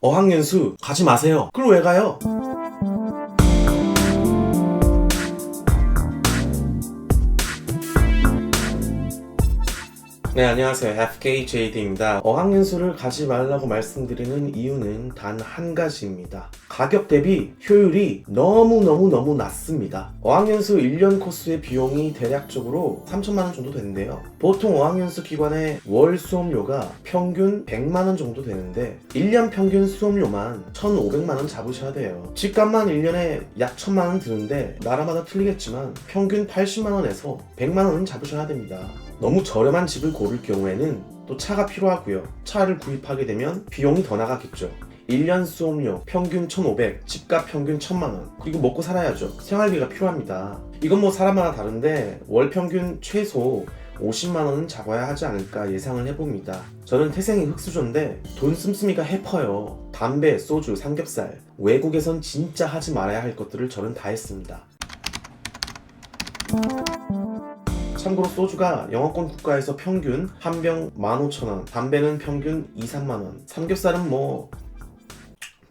어학연수 가지 마세요. 그걸 왜 가요? 네, 안녕하세요. FKJD입니다. 어학연수를 가지 말라고 말씀드리는 이유는 단 한 가지입니다. 가격 대비 효율이 너무너무너무 낮습니다. 어학연수 1년 코스의 비용이 대략적으로 3천만원 정도 되는데요. 보통 어학연수 기관의 월 수업료가 평균 100만원 정도 되는데 1년 평균 수업료만 1,500만원 잡으셔야 돼요. 집값만 1년에 약 1,000만원 드는데 나라마다 틀리겠지만 평균 80만원에서 100만원은 잡으셔야 됩니다. 너무 저렴한 집을 고를 경우에는 또 차가 필요하고요. 차를 구입하게 되면 비용이 더 나가겠죠. 1년 수업료 평균 1,500, 집값 평균 1,000만원. 그리고 먹고 살아야죠. 생활비가 필요합니다. 이건 뭐 사람마다 다른데 월 평균 최소 50만원은 잡아야 하지 않을까 예상을 해봅니다. 저는 태생이 흑수저인데 돈 씀씀이가 해퍼요. 담배, 소주, 삼겹살. 외국에선 진짜 하지 말아야 할 것들을 저는 다 했습니다. 참고로 소주가 영어권 국가에서 평균 한 병 15,000원, 담배는 평균 2, 3만원, 삼겹살은 뭐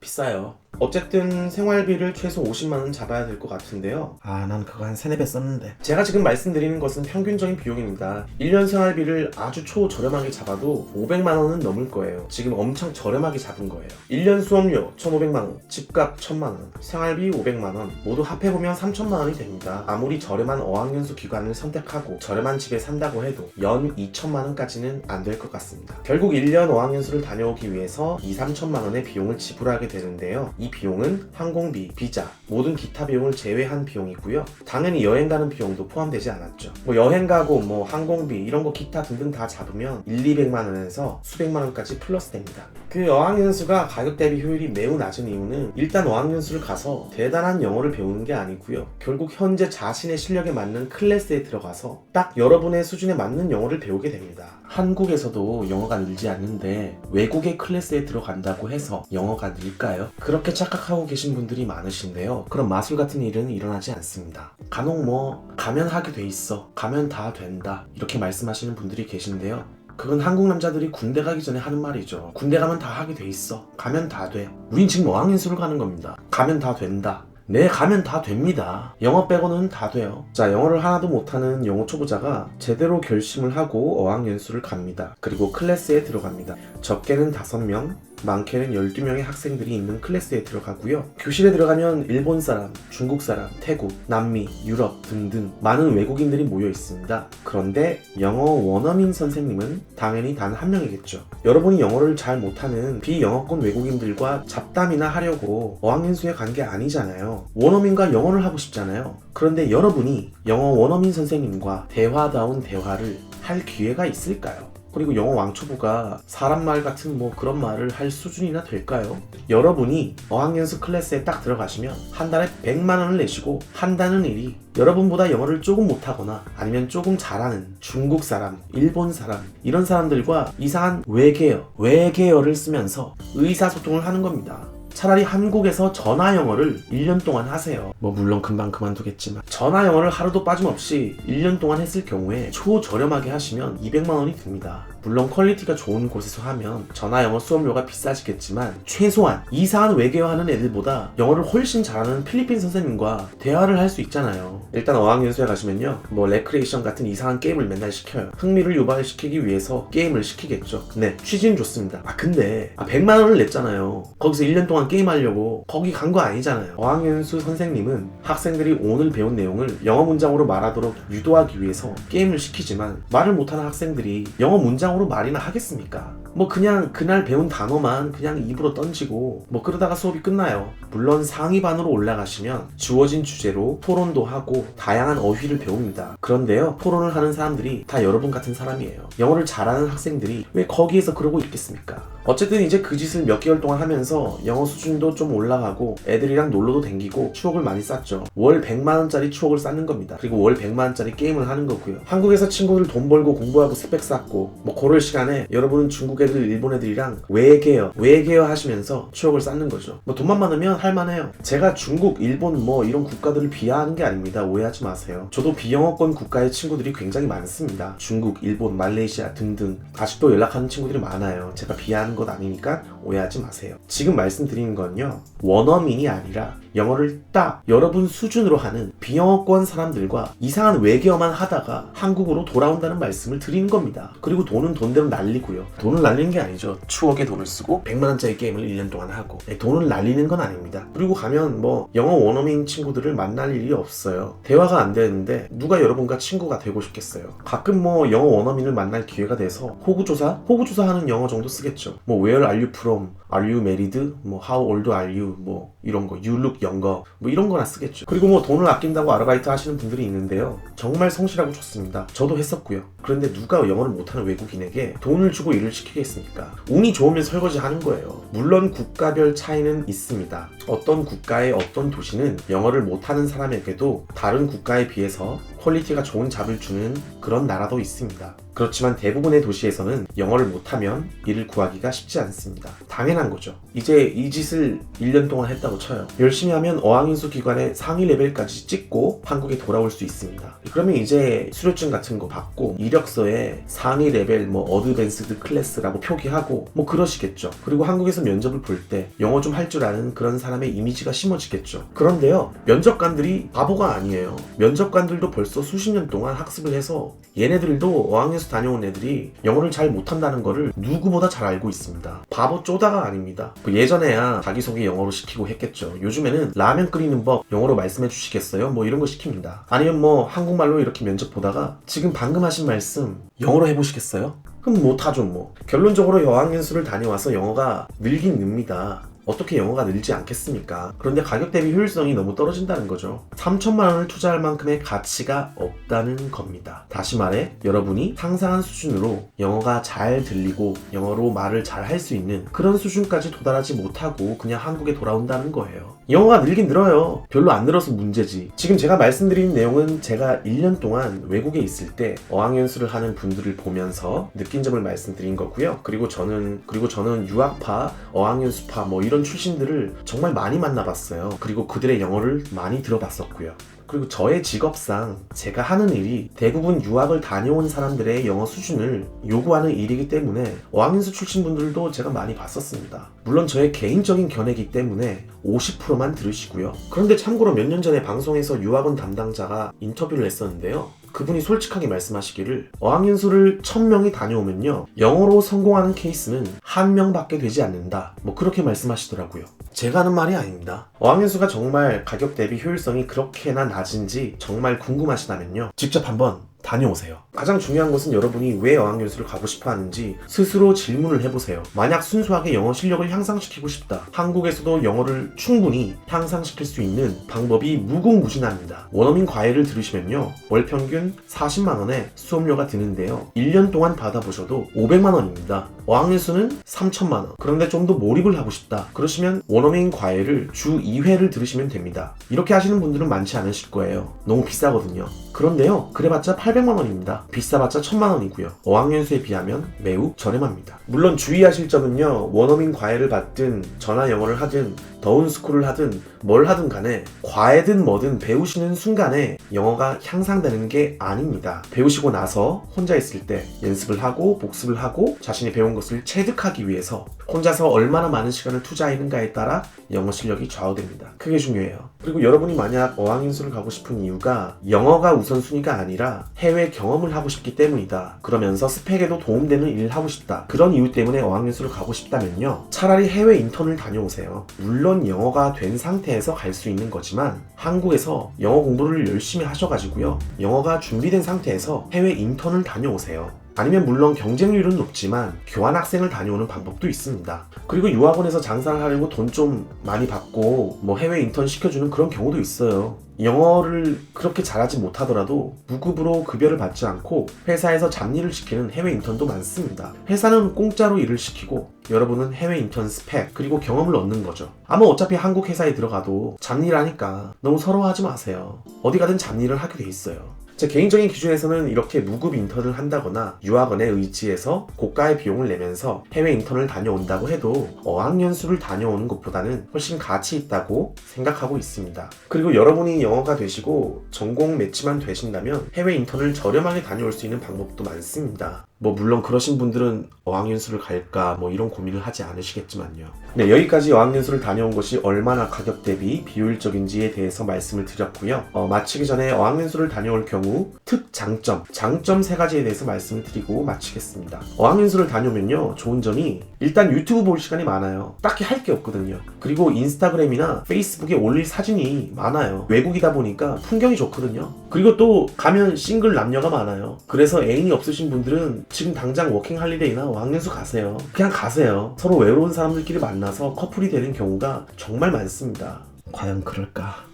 비싸요. 어쨌든 생활비를 최소 50만원 잡아야 될 것 같은데요. 아, 난 그거 한 3, 4배 썼는데. 제가 지금 말씀드리는 것은 평균적인 비용입니다. 1년 생활비를 아주 초저렴하게 잡아도 500만원은 넘을 거예요. 지금 엄청 저렴하게 잡은 거예요. 1년 수업료 1,500만원, 집값 1,000만원, 생활비 500만원, 모두 합해보면 3,000만원이 됩니다. 아무리 저렴한 어학연수 기관을 선택하고 저렴한 집에 산다고 해도 연 2천만원까지는 안 될 것 같습니다. 결국 1년 어학연수를 다녀오기 위해서 2, 3천만원의 비용을 지불하게 되는데요. 이 비용은 항공비, 비자, 모든 기타 비용을 제외한 비용이고요. 당연히 여행 가는 비용도 포함되지 않았죠. 뭐 여행 가고 뭐 항공비 이런 거 기타 등등 다 잡으면 1, 200만 원에서 수백만 원까지 플러스 됩니다. 그 어학연수가 가격 대비 효율이 매우 낮은 이유는 일단 어학연수를 가서 대단한 영어를 배우는 게 아니고요. 결국 현재 자신의 실력에 맞는 클래스에 들어가서 딱 여러분의 수준에 맞는 영어를 배우게 됩니다. 한국에서도 영어가 늘지 않는데 외국의 클래스에 들어간다고 해서 영어가 늘까요? 그렇게 착각하고 계신 분들이 많으신데요. 그런 마술 같은 일은 일어나지 않습니다. 간혹 뭐 가면 하게 돼 있어. 가면 다 된다. 이렇게 말씀하시는 분들이 계신데요. 그건 한국 남자들이 군대 가기 전에 하는 말이죠. 군대 가면 다 하게 돼 있어. 가면 다 돼. 우린 지금 어학연수를 가는 겁니다. 가면 다 된다. 네, 가면 다 됩니다. 영어 빼고는 다 돼요. 자, 영어를 하나도 못하는 영어 초보자가 제대로 결심을 하고 어학연수를 갑니다. 그리고 클래스에 들어갑니다. 적게는 5명, 많게는 12명의 학생들이 있는 클래스에 들어가고요. 교실에 들어가면 일본 사람, 중국 사람, 태국, 남미, 유럽 등등 많은 외국인들이 모여 있습니다. 그런데 영어 원어민 선생님은 당연히 단 한 명이겠죠. 여러분이 영어를 잘 못하는 비영어권 외국인들과 잡담이나 하려고 어학연수에 간 게 아니잖아요. 원어민과 영어를 하고 싶잖아요. 그런데 여러분이 영어 원어민 선생님과 대화다운 대화를 할 기회가 있을까요? 그리고 영어 왕초보가 사람 말 같은 뭐 그런 말을 할 수준이나 될까요? 여러분이 어학연수 클래스에 딱 들어가시면 한 달에 100만 원을 내시고 한다는 일이 여러분보다 영어를 조금 못하거나 아니면 조금 잘하는 중국 사람, 일본 사람 이런 사람들과 이상한 외계어, 외계어를 쓰면서 의사소통을 하는 겁니다. 차라리 한국에서 전화 영어를 1년 동안 하세요. 뭐 물론 금방 그만두겠지만 전화 영어를 하루도 빠짐없이 1년 동안 했을 경우에 초저렴하게 하시면 200만 원이 듭니다. 물론 퀄리티가 좋은 곳에서 하면 전화 영어 수업료가 비싸지겠지만 최소한 이상한 외계어 하는 애들보다 영어를 훨씬 잘하는 필리핀 선생님과 대화를 할 수 있잖아요. 일단 어학연수에 가시면요. 뭐 레크레이션 같은 이상한 게임을 맨날 시켜요. 흥미를 유발시키기 위해서 게임을 시키겠죠. 네, 취지는 좋습니다. 아 근데 아 100만 원을 냈잖아요. 거기서 1년 동안 게임하려고 거기 간 거 아니잖아요. 어학연수 선생님은 학생들이 오늘 배운 내용을 영어 문장으로 말하도록 유도하기 위해서 게임을 시키지만 말을 못하는 학생들이 영어 문장으로 말이나 하겠습니까? 뭐 그냥 그날 배운 단어만 그냥 입으로 던지고 뭐 그러다가 수업이 끝나요. 물론 상위반으로 올라가시면 주어진 주제로 토론도 하고 다양한 어휘를 배웁니다. 그런데요, 토론을 하는 사람들이 다 여러분 같은 사람이에요. 영어를 잘하는 학생들이 왜 거기에서 그러고 있겠습니까? 어쨌든 이제 그 짓을 몇 개월 동안 하면서 영어 수준도 좀 올라가고 애들이랑 놀러도 댕기고 추억을 많이 쌓죠. 월 100만원짜리 추억을 쌓는 겁니다. 그리고 월 100만원짜리 게임을 하는 거고요. 한국에서 친구들 돈 벌고 공부하고 스펙 쌓고 뭐 그럴 시간에 여러분은 중국 애들, 일본 애들이랑 외계어, 외계어 하시면서 추억을 쌓는 거죠. 뭐 돈만 많으면 할만해요. 제가 중국, 일본 뭐 이런 국가들을 비하하는 게 아닙니다. 오해하지 마세요. 저도 비영어권 국가의 친구들이 굉장히 많습니다. 중국, 일본, 말레이시아 등등 아직도 연락하는 친구들이 많아요. 제가 비하하는 것 아니니까 오해하지 마세요. 지금 말씀드리는 건요. 원어민이 아니라 영어를 딱 여러분 수준으로 하는 비영어권 사람들과 이상한 외계어만 하다가 한국으로 돌아온다는 말씀을 드리는 겁니다. 그리고 돈은 돈대로 날리고요. 돈을 날리는 게 아니죠. 추억의 돈을 쓰고 100만원짜리 게임을 1년 동안 하고 네, 돈을 날리는 건 아닙니다. 그리고 가면 뭐 영어 원어민 친구들을 만날 일이 없어요. 대화가 안 되는데 누가 여러분과 친구가 되고 싶겠어요. 가끔 뭐 영어 원어민을 만날 기회가 돼서 호구조사? 호구조사 하는 영어 정도 쓰겠죠. 뭐 where are you from? home Are you married? 뭐 how old are you? 뭐 이런 거 you look younger 뭐 이런 거나 쓰겠죠. 그리고 뭐 돈을 아낀다고 아르바이트 하시는 분들이 있는데요. 정말 성실하고 좋습니다. 저도 했었고요. 그런데 누가 영어를 못하는 외국인에게 돈을 주고 일을 시키겠습니까? 운이 좋으면 설거지 하는 거예요. 물론 국가별 차이는 있습니다. 어떤 국가의 어떤 도시는 영어를 못하는 사람에게도 다른 국가에 비해서 퀄리티가 좋은 잡을 주는 그런 나라도 있습니다. 그렇지만 대부분의 도시에서는 영어를 못하면 일을 구하기가 쉽지 않습니다. 당연 한 거죠. 이제 이 짓을 1년 동안 했다고 쳐요. 열심히 하면 어학인수 기관의 상위 레벨까지 찍고 한국에 돌아올 수 있습니다. 그러면 이제 수료증 같은 거 받고 이력서에 상위 레벨 뭐 어드밴스드 클래스라고 표기하고 뭐 그러시겠죠. 그리고 한국에서 면접을 볼 때 영어 좀 할 줄 아는 그런 사람의 이미지가 심어지겠죠. 그런데요. 면접관들이 바보가 아니에요. 면접관들도 벌써 수십 년 동안 학습을 해서 얘네들도 어학연수 다녀온 애들이 영어를 잘 못한다는 거를 누구보다 잘 알고 있습니다. 바보 쪼다가 아닙니다. 그 예전에야 자기소개 영어로 시키고 했겠죠. 요즘에는 라면 끓이는 법 영어로 말씀해 주시겠어요? 뭐 이런 거 시킵니다. 아니면 뭐 한국말로 이렇게 면접 보다가 지금 방금 하신 말씀 영어로 해보시겠어요? 그럼 못하죠 뭐. 결론적으로 여학연수를 다녀와서 영어가 늘긴 늡니다. 어떻게 영어가 늘지 않겠습니까? 그런데 가격 대비 효율성이 너무 떨어진다는 거죠. 3천만 원을 투자할 만큼의 가치가 없다는 겁니다. 다시 말해, 여러분이 상상한 수준으로 영어가 잘 들리고 영어로 말을 잘 할 수 있는 그런 수준까지 도달하지 못하고 그냥 한국에 돌아온다는 거예요. 영어가 늘긴 늘어요. 별로 안 늘어서 문제지. 지금 제가 말씀드린 내용은 제가 1년 동안 외국에 있을 때 어학연수를 하는 분들을 보면서 느낀 점을 말씀드린 거고요. 그리고 저는 그리고 저는 유학파, 어학연수파 뭐 이런 출신들을 정말 많이 만나봤어요. 그리고 그들의 영어를 많이 들어봤었고요. 그리고 저의 직업상 제가 하는 일이 대부분 유학을 다녀온 사람들의 영어 수준을 요구하는 일이기 때문에 어학연수 출신 분들도 제가 많이 봤었습니다. 물론 저의 개인적인 견해이기 때문에 50%만 들으시고요. 그런데 참고로 몇 년 전에 방송에서 유학원 담당자가 인터뷰를 했었는데요. 그분이 솔직하게 말씀하시기를 어학연수를 1000명이 다녀오면요. 영어로 성공하는 케이스는 한 명밖에 되지 않는다. 뭐 그렇게 말씀하시더라고요. 제가 하는 말이 아닙니다. 어학연수가 정말 가격 대비 효율성이 그렇게나 낮은지 정말 궁금하시다면요. 직접 한번 다녀오세요. 가장 중요한 것은 여러분이 왜 어학연수를 가고 싶어 하는지 스스로 질문을 해보세요. 만약 순수하게 영어 실력을 향상시키고 싶다. 한국에서도 영어를 충분히 향상시킬 수 있는 방법이 무궁무진합니다. 원어민 과외를 들으시면요. 월 평균 40만원의 수업료가 드는데요. 1년 동안 받아보셔도 500만원입니다. 어학연수는 3천만원. 그런데 좀 더 몰입을 하고 싶다. 그러시면 원어민 과외를 주 2회를 들으시면 됩니다. 이렇게 하시는 분들은 많지 않으실 거예요. 너무 비싸거든요. 그런데요, 그래봤자 800만원입니다. 비싸봤자 1000만원이고요. 어학연수에 비하면 매우 저렴합니다. 물론 주의하실 점은요, 원어민 과외를 받든 전화 영어를 하든 더운 스쿨을 하든 뭘 하든 간에 과외든 뭐든 배우시는 순간에 영어가 향상되는 게 아닙니다. 배우시고 나서 혼자 있을 때 연습을 하고 복습을 하고 자신이 배운 것을 체득하기 위해서 혼자서 얼마나 많은 시간을 투자하는가에 따라 영어 실력이 좌우됩니다. 그게 중요해요. 그리고 여러분이 만약 어학연수를 가고 싶은 이유가 영어가 우선순위가 아니라 해외 경험을 하고 싶기 때문이다. 그러면서 스펙에도 도움되는 일을 하고 싶다. 그런 이유 때문에 어학연수를 가고 싶다면요. 차라리 해외 인턴을 다녀오세요. 물론 영어가 된 상태 에서 갈 수 있는 거지만 한국에서 영어 공부를 열심히 하셔가지고요. 영어가 준비된 상태에서 해외 인턴을 다녀오세요. 아니면 물론 경쟁률은 높지만 교환학생을 다녀오는 방법도 있습니다. 그리고 유학원에서 장사를 하려고 돈 좀 많이 받고 뭐 해외 인턴 시켜주는 그런 경우도 있어요. 영어를 그렇게 잘하지 못하더라도 무급으로 급여를 받지 않고 회사에서 잡일을 시키는 해외 인턴도 많습니다. 회사는 공짜로 일을 시키고 여러분은 해외 인턴 스펙 그리고 경험을 얻는 거죠. 아마 어차피 한국 회사에 들어가도 잡일 하니까 너무 서러워하지 마세요. 어디 가든 잡일을 하게 돼 있어요. 제 개인적인 기준에서는 이렇게 무급 인턴을 한다거나 유학원에 의지해서 고가의 비용을 내면서 해외 인턴을 다녀온다고 해도 어학연수를 다녀오는 것보다는 훨씬 가치 있다고 생각하고 있습니다. 그리고 여러분이 영어가 되시고 전공 매치만 되신다면 해외 인턴을 저렴하게 다녀올 수 있는 방법도 많습니다. 뭐 물론 그러신 분들은 어학연수를 갈까 뭐 이런 고민을 하지 않으시겠지만요. 네 여기까지 어학연수를 다녀온 것이 얼마나 가격 대비 비효율적인지에 대해서 말씀을 드렸고요. 어, 마치기 전에 어학연수를 다녀올 경우 특 장점, 장점 세 가지에 대해서 말씀을 드리고 마치겠습니다. 어학연수를 다녀오면요 좋은 점이 일단 유튜브 볼 시간이 많아요. 딱히 할 게 없거든요. 그리고 인스타그램이나 페이스북에 올릴 사진이 많아요. 외국이다 보니까 풍경이 좋거든요. 그리고 또 가면 싱글 남녀가 많아요. 그래서 애인이 없으신 분들은 지금 당장 워킹 할리데이나 어학연수 가세요. 그냥 가세요. 서로 외로운 사람들끼리 만나서 커플이 되는 경우가 정말 많습니다. 과연 그럴까?